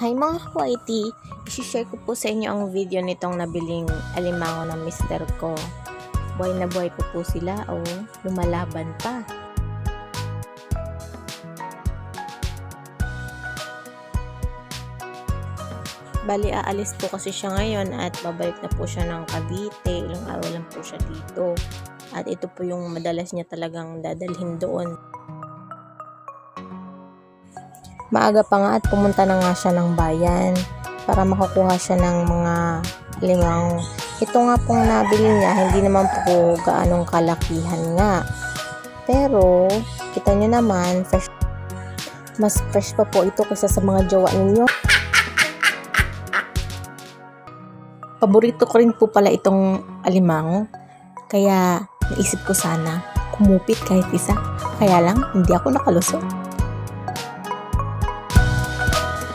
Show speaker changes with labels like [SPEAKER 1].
[SPEAKER 1] Hi mga ka-YT! Isishare ko po sa inyo ang video nitong nabiling alimango ng mister ko. Buhay na buhay po po sila o lumalaban pa. Bali, aalis po kasi siya ngayon at babalik na po siya ng Cavite. Ilang araw lang po siya dito. At ito po yung madalas niya talagang dadalhin doon. Maaga pa nga at pumunta na nga siya ng bayan para makakuha siya ng mga limang. Ito nga pong nabili niya, hindi naman po gaanong kalakihan nga. Pero, kita nyo naman, fresh, mas fresh pa po ito kaysa sa mga jowa ninyo. Paborito ko rin po pala itong alimango. Kaya, naisip ko sana, kumupit kahit isa. Kaya lang, hindi ako nakalusot.